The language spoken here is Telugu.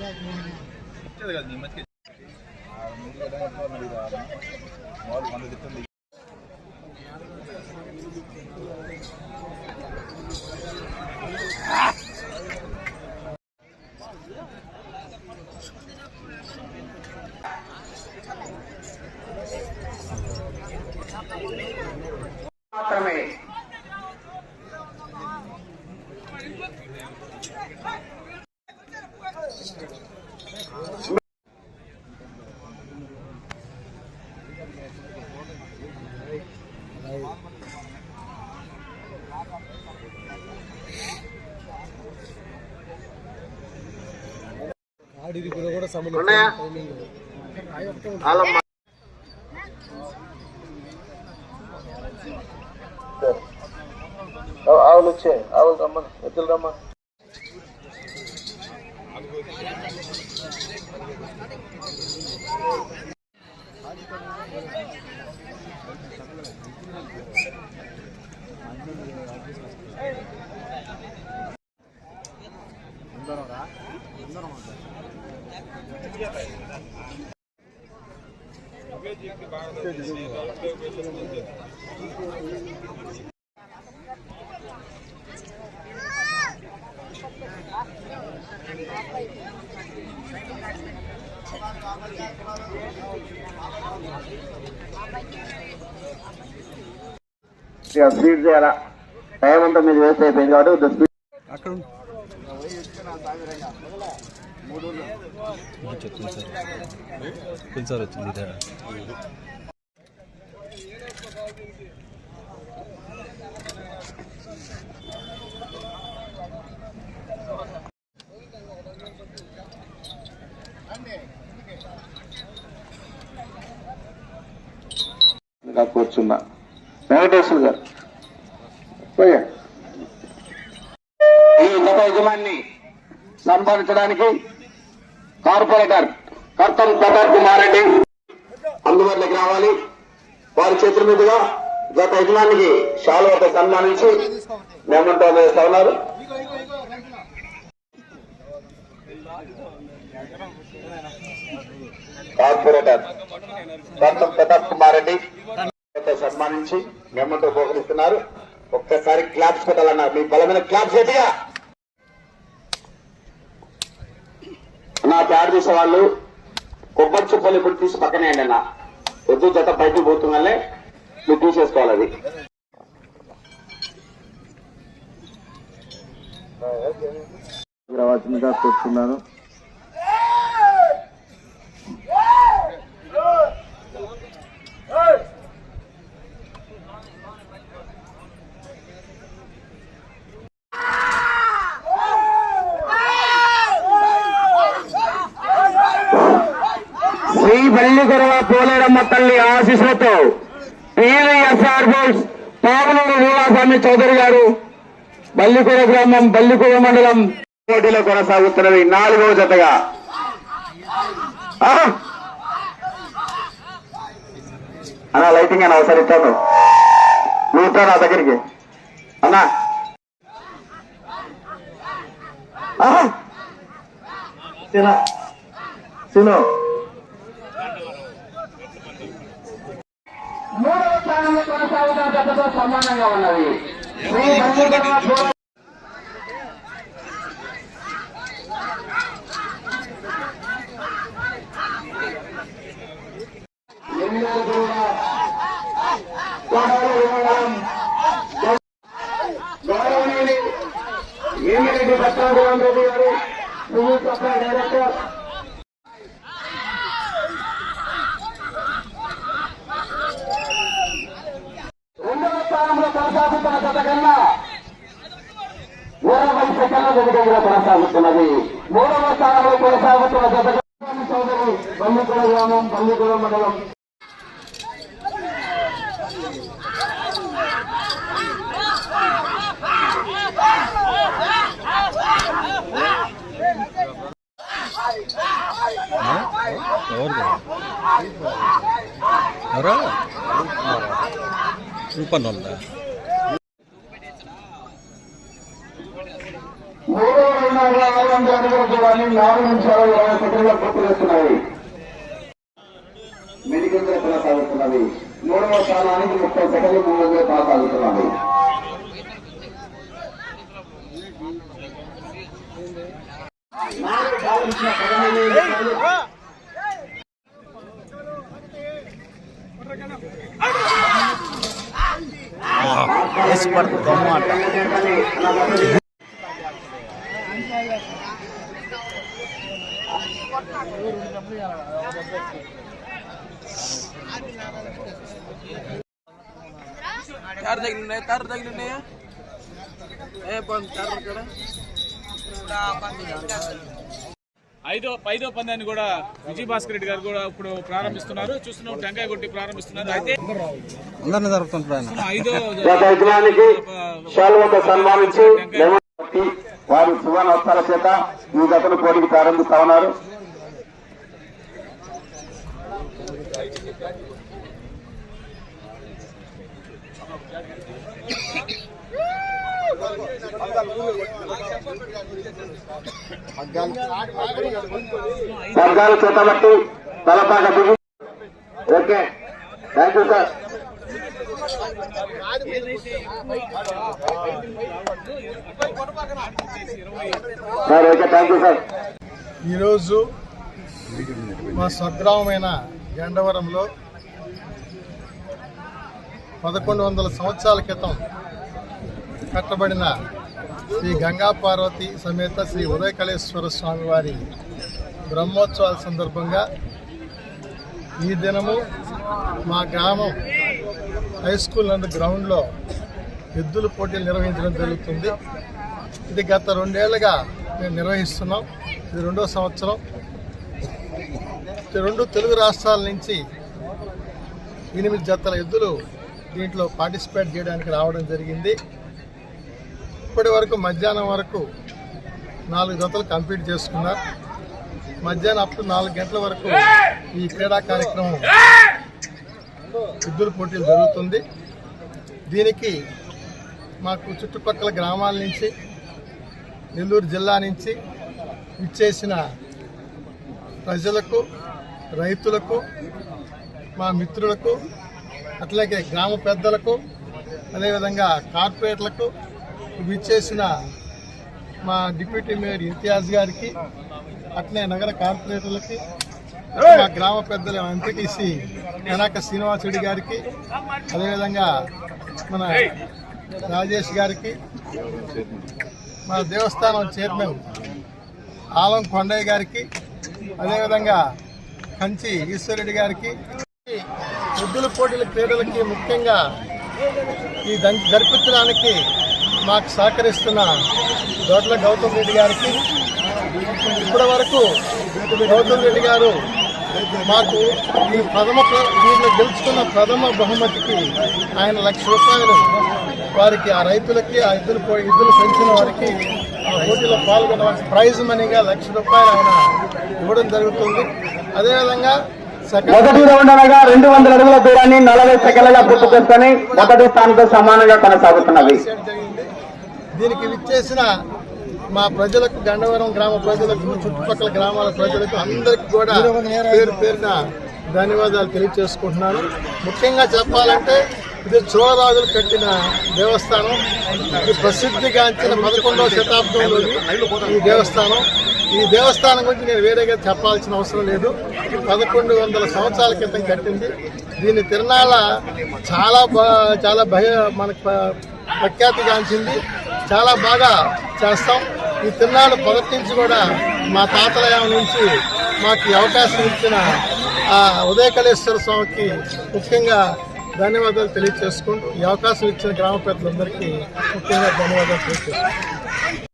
వచ్చేది కదా నీ మూడు వంద చెప్తుంది వాళ్ళ ఆవులు వచ్చే ఆవులు రమ్మని. ఎద్దులు రమ్మని. ఇక స్పీడ్ చేయాలా. టైం అంతా మీరు వేస్ట్ అయిపోయింది కాబట్టి స్పీడ్ అక్కడ చెప్తుంది సార్ పిలిచారు వచ్చింది తేడా కూర్చున్నా. వెంకటేశ్వర గారు. పోయా. ఈ ఉన్నత యజమాన్ని సంపాదించడానికి కార్పొరేటర్ కర్తం ప్రతాప్ కుమార్ రెడ్డి అందుబాటులోకి రావాలి. వారి చేతుల మీదుగా గత యజమానికి శాలువతో సన్మానించి మేమంటో వేస్తా ఉన్నారు. కార్పొరేటర్ కర్తం ప్రతాప్ కుమార్ రెడ్డి సన్మానించి మేమంటూ బహుకరిస్తున్నారు ఒక్కసారి క్లాప్స్ పెట్టాలన్నారు. మీ బలమైన క్లాప్స్ గట్టిగా నా ప్యాడ్ తీసే వాళ్ళు కొబ్బరి చుప్పలు ఇప్పుడు తీసి పక్కనే అండి అన్న. పొద్దు జత బయటకు పోతుందనే మీరు తీసేసుకోవాలి అది. రావాల్సిందిగా కూర్చున్నాను. బల్లిగొరవ పోలేరమ్మ తల్లి ఆశీస్సులతో టీవీఎస్ఆర్ బోల్స్ పాములూరు వీరాస్వామి చౌదరి గారు బల్లికూర గ్రామం బల్లికూర మండలం పోటీలో కొనసాగుతున్నది నాలుగవ జతగా. అన్నా లైటింగ్ అని ఒకసారి ఇస్తాను నువ్వు నా దగ్గరికి. అన్నా. ఆహా! తినా స్థానంలో సమానంగా ఉన్నది గౌరవనీయులు వేమిరెడ్డి భద్రాభవన్ రెడ్డి గారు డైరెక్టర్ కొనసాగుతున్న కథ కన్నా ఇరవై సెకండ్ల వెనుకంగా కొనసాగుతున్నది. మూడవ స్థానంలో కొనసాగుతున్న జత కన్నా చౌదరి బల్లికుల గ్రామం బల్లికుల మండలం. ఎవరు? ఎవరా? రూపన్ వాళ్ళ మూడవ రెండు వందల ఆరు వందల అడుగుల దూరాన్ని కానీ నాలుగు నిమిషాలు ఇరవై సెకండ్ల పూర్తి చేస్తున్నాయి మెడికల్ కొనసాగుతున్నవి మూడవ స్థానానికి ముప్పై సెకండ్లు కావలసిన పదమూడు నిమిషాలు వేసి పడుతుంది అంట. చార్ తగిలినాయి తారు తగిలినాయా ఏ పండు చారు ఇక్కడ? ఐదో ఐదో పందాన్ని కూడా విజయ్ భాస్కర్ రెడ్డి గారు కూడా ఇప్పుడు ప్రారంభిస్తున్నారు. చూస్తున్నాం టెంకాయ కొట్టి ప్రారంభిస్తున్నారు. అయితే అందరినీ జరుగుతుంటారు ఆయన. ఐదో సన్మానించి వారి సువర్ణ చేత ఈ గతను పోటీకి ప్రారంభిస్తా ఉన్నారు పగ్గాలు చేతబట్టి తలపాక దిగి okay. Thank you sir sir okay thank you sir ఈరోజు మా స్వగ్రామమైన గండవరంలో పదకొండు వందల సంవత్సరాల క్రితం కట్టబడిన శ్రీ గంగా పార్వతి సమేత శ్రీ ఉదయకళేశ్వర స్వామి వారి బ్రహ్మోత్సవాల సందర్భంగా ఈ దినము మా గ్రామం హై స్కూల్ నందు గ్రౌండ్లో ఎద్దుల పోటీలు నిర్వహించడం జరుగుతుంది. ఇది గత రెండేళ్ళుగా మేము నిర్వహిస్తున్నాం. ఇది రెండో సంవత్సరం. రెండు తెలుగు రాష్ట్రాల నుంచి ఎనిమిది జతల ఎద్దులు దీంట్లో పార్టిసిపేట్ చేయడానికి రావడం జరిగింది. ఇప్పటి వరకు మధ్యాహ్నం వరకు నాలుగు జతలు కంప్లీట్ చేసుకున్నారు. మధ్యాహ్నం అప్పుడు నాలుగు గంటల వరకు ఈ క్రీడా కార్యక్రమం ఎద్దుల పోటీలు జరుగుతుంది. దీనికి మాకు చుట్టుపక్కల గ్రామాల నుంచి నెల్లూరు జిల్లా నుంచి ఇచ్చేసిన ప్రజలకు రైతులకు మా మిత్రులకు అట్లాగే గ్రామ పెద్దలకు అదేవిధంగా కార్పొరేట్లకు ఇచ్చేసిన మా డిప్యూటీ మేయర్ ఇంతియాజ్ గారికి అట్లే నగర కార్పొరేటర్లకి మా గ్రామ పెద్దల ఎంపీటీసీ కనక శ్రీనివాసుడి గారికి అదేవిధంగా మన రాజేష్ గారికి మన దేవస్థానం చైర్మన్ ఆలం కొండయ్య గారికి అదేవిధంగా కంచి ఈశ్వరెడ్డి గారికి ఎద్దుల పోటీల క్రీడలకి ముఖ్యంగా ఈ జరిపించడానికి మాకు సహకరిస్తున్న దొడ్ల గౌతమ్ రెడ్డి గారికి ఇప్పటి వరకు గౌతమ్ రెడ్డి గారు మాకు ఈ ప్రథమ ప్ర- దీంట్లో గెలుచుకున్న ప్రథమ బహుమతికి ఆయన లక్ష రూపాయలు వారికి ఆ రైతులకి ఆ ఇద్దరు ఇద్దరు పెంచిన వారికి ఆ పోటీలో పాల్గొన్న వారికి ప్రైజ్ మనీగా లక్ష రూపాయలు ఆయన ఇవ్వడం జరుగుతుంది. అదేవిధంగా మొదటి రౌండ్ అనగా రెండు వందల అడుగుల దూరాన్ని నలభై సెకండ్లలో పూర్తి చేసుకొని మొదటి స్థానంతో సమానంగా కొనసాగుతున్నవి జరిగింది. దీనికి విచ్చేసిన మా ప్రజలకు గండవరం గ్రామ ప్రజలకు చుట్టుపక్కల గ్రామాల ప్రజలకు అందరికి కూడా పేరు పేరున ధన్యవాదాలు తెలియజేసుకుంటున్నాను. ముఖ్యంగా చెప్పాలంటే ఇది చోళరాజులు కట్టిన దేవస్థానం ఇది ప్రసిద్ధిగాంచిన పదకొండవ శతాబ్దంలో ఈ దేవస్థానం. ఈ దేవస్థానం గురించి నేను వేరేగా చెప్పాల్సిన అవసరం లేదు. పదకొండు వందల సంవత్సరాల క్రితం కట్టింది. దీని తిరణాల చాలా చాలా భయ మనకు ప్రఖ్యాతిగాంచింది చాలా బాగా చేస్తాం. ఈ తిరునాళ్ళు మొదటి నుంచి కూడా మా తాతలయం నుంచి మాకు అవకాశం ఇచ్చిన ఆ ఉదయకళేశ్వర స్వామికి ముఖ్యంగా ధన్యవాదాలు తెలియజేసుకుంటూ ఈ అవకాశం ఇచ్చిన గ్రామ పెద్దలందరికీ ముఖ్యంగా ధన్యవాదాలు తెలియజేసుకుంటాం